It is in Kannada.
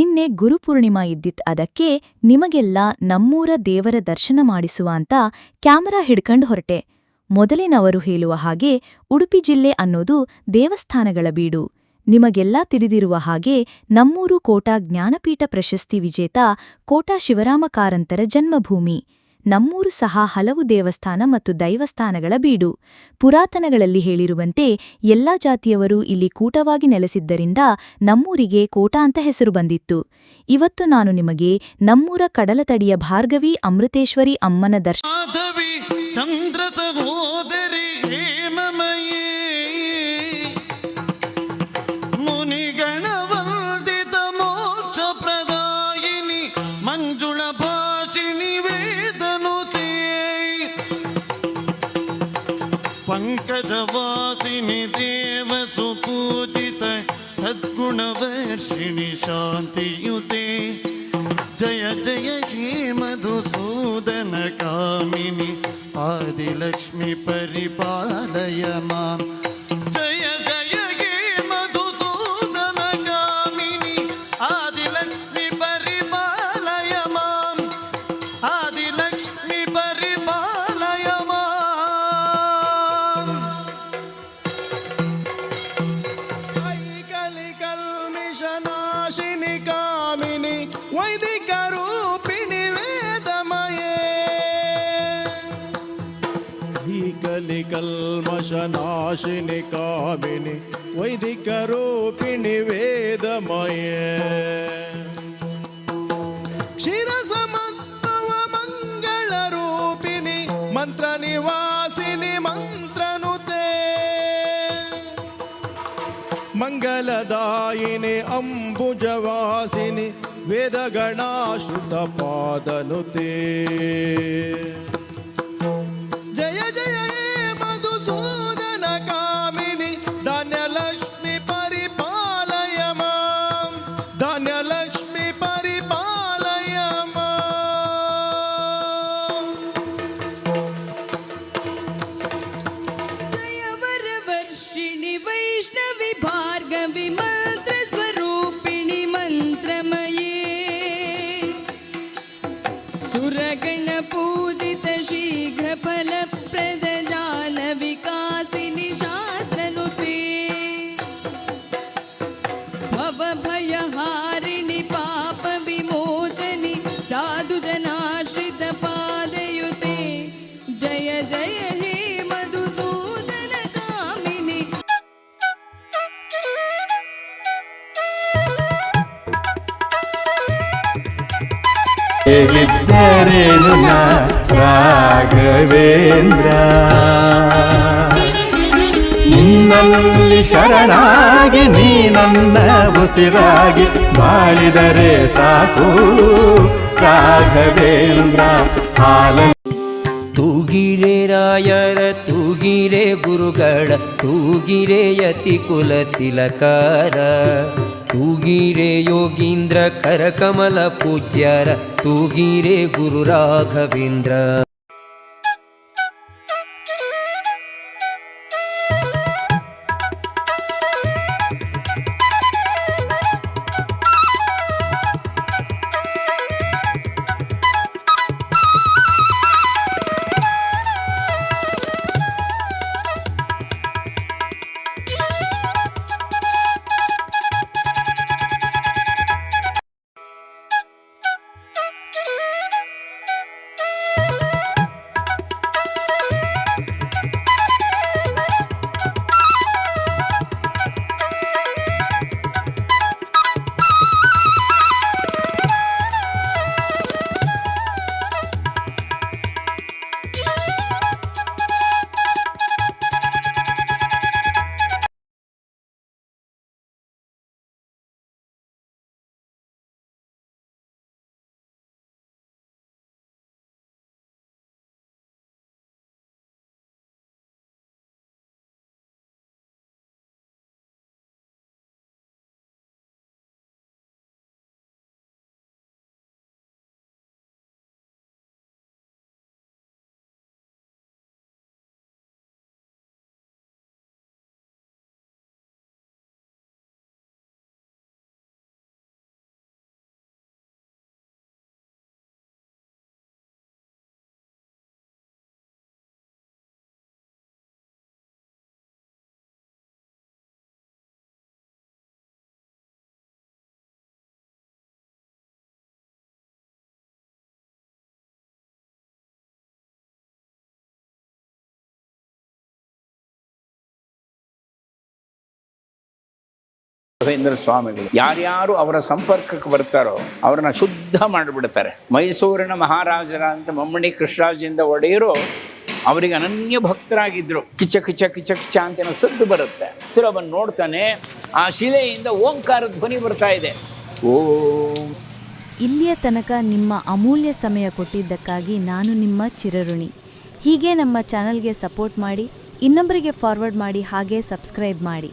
ನಿನ್ನೆ ಗುರುಪೂರ್ಣಿಮಾ ಇದ್ದಿತ್, ಅದಕ್ಕೆ ನಿಮಗೆಲ್ಲ ನಮ್ಮೂರ ದೇವರ ದರ್ಶನ ಮಾಡಿಸುವ ಅಂತ ಕ್ಯಾಮರಾ ಹಿಡ್ಕಂಡ್ ಹೊರಟೆ. ಮೊದಲಿನವರು ಹೇಳುವ ಹಾಗೆ ಉಡುಪಿ ಜಿಲ್ಲೆ ಅನ್ನೋದು ದೇವಸ್ಥಾನಗಳ ಬೀಡು. ನಿಮಗೆಲ್ಲ ತಿಳಿದಿರುವ ಹಾಗೆ ನಮ್ಮೂರು ಕೋಟಾ ಜ್ಞಾನಪೀಠ ಪ್ರಶಸ್ತಿ ವಿಜೇತ ಕೋಟಾ ಶಿವರಾಮ ಕಾರಂತರ ಜನ್ಮಭೂಮಿ. ನಮ್ಮೂರು ಸಹ ಹಲವು ದೇವಸ್ಥಾನ ಮತ್ತು ದೈವಸ್ಥಾನಗಳ ಬೀಡು. ಪುರಾತನಗಳಲ್ಲಿ ಹೇಳಿರುವಂತೆ ಎಲ್ಲಾ ಜಾತಿಯವರು ಇಲ್ಲಿ ಕೂಟವಾಗಿ ನೆಲೆಸಿದ್ದರಿಂದ ನಮ್ಮೂರಿಗೆ ಕೋಟಾ ಅಂತ ಹೆಸರು ಬಂದಿತ್ತು. ಇವತ್ತು ನಾನು ನಿಮಗೆ ನಮ್ಮೂರ ಕಡಲತಡಿಯ ಭಾರ್ಗವಿ ಅಮೃತೇಶ್ವರಿ ಅಮ್ಮನ ದರ್ಶ पंकजवासिनी देव सुपूजित सद्गुणवर्षिणि शान्तियुते जय जय हे मधुसूदनकामिनि आदिलक्ष्मि परिपालय माँ। जय जय కామిని వైదిక రూపిణి వేదమయే కలి కల్మశనాశిని కామిని వైదిక రూపిణి వేదమయే ಮಂಗಲದಾಯಿನಿ ಅಂಬುಜವಾಸಿನಿ ವೇದಗಣಾಶ್ರುತ भार्गवि ಹೇಳಿದ್ದರೇನು ನಾ ರಾಘವೇಂದ್ರ. ನಿನ್ನಲ್ಲಿ ಶರಣಾಗಿ ನೀ ನನ್ನ ಉಸಿರಾಗಿ ಬಾಳಿದರೆ ಸಾಕು ರಾಘವೇಂದ್ರ. ಹಾಲ ತೂಗಿರೆ ರಾಯರ, ತೂಗಿರೆ ಗುರುಗಳ, ತೂಗಿರೆ ಯತಿ ಕುಲ ತಿಲಕಾರ. ತೂಗಿರೆ ಯೋಗೀಂದ್ರ ಕರಕಮಲ ಪೂಜ್ಯರ ತೂಗಿರೆ ಗುರು ರಾಘವೇಂದ್ರ ರಾಘವೇಂದ್ರ ಸ್ವಾಮಿಗಳು. ಯಾರ್ಯಾರು ಅವರ ಸಂಪರ್ಕಕ್ಕೆ ಬರ್ತಾರೋ ಅವ್ರನ್ನ ಶುದ್ಧ ಮಾಡಿಬಿಡ್ತಾರೆ. ಮೈಸೂರಿನ ಮಹಾರಾಜರ ಅಂತ ಮಮ್ಮಣಿ ಕೃಷ್ಣರಾಜಿಂದ ಒಡೆಯರು ಅವರಿಗೆ ಅನನ್ಯ ಭಕ್ತರಾಗಿದ್ದರು ಕಿಚ ಕಿಚ ಕಿಚ ಕಿಚ ಅಂತ ಸದ್ದು ಬರುತ್ತೆ. ಹತ್ತಿರ ಬಂದು ನೋಡ್ತಾನೆ, ಆ ಶಿಲೆಯಿಂದ ಓಂಕಾರ ಧ್ವನಿ ಬರ್ತಾ ಇದೆ. ಓ. ಇಲ್ಲಿಯ ತನಕ ನಿಮ್ಮ ಅಮೂಲ್ಯ ಸಮಯ ಕೊಟ್ಟಿದ್ದಕ್ಕಾಗಿ ನಾನು ನಿಮ್ಮ ಚಿರಋಣಿ. ಹೀಗೆ ನಮ್ಮ ಚಾನಲ್ಗೆ ಸಪೋರ್ಟ್ ಮಾಡಿ, ಇನ್ನೊಬ್ಬರಿಗೆ ಫಾರ್ವರ್ಡ್ ಮಾಡಿ ಹಾಗೆ ಸಬ್ಸ್ಕ್ರೈಬ್ ಮಾಡಿ.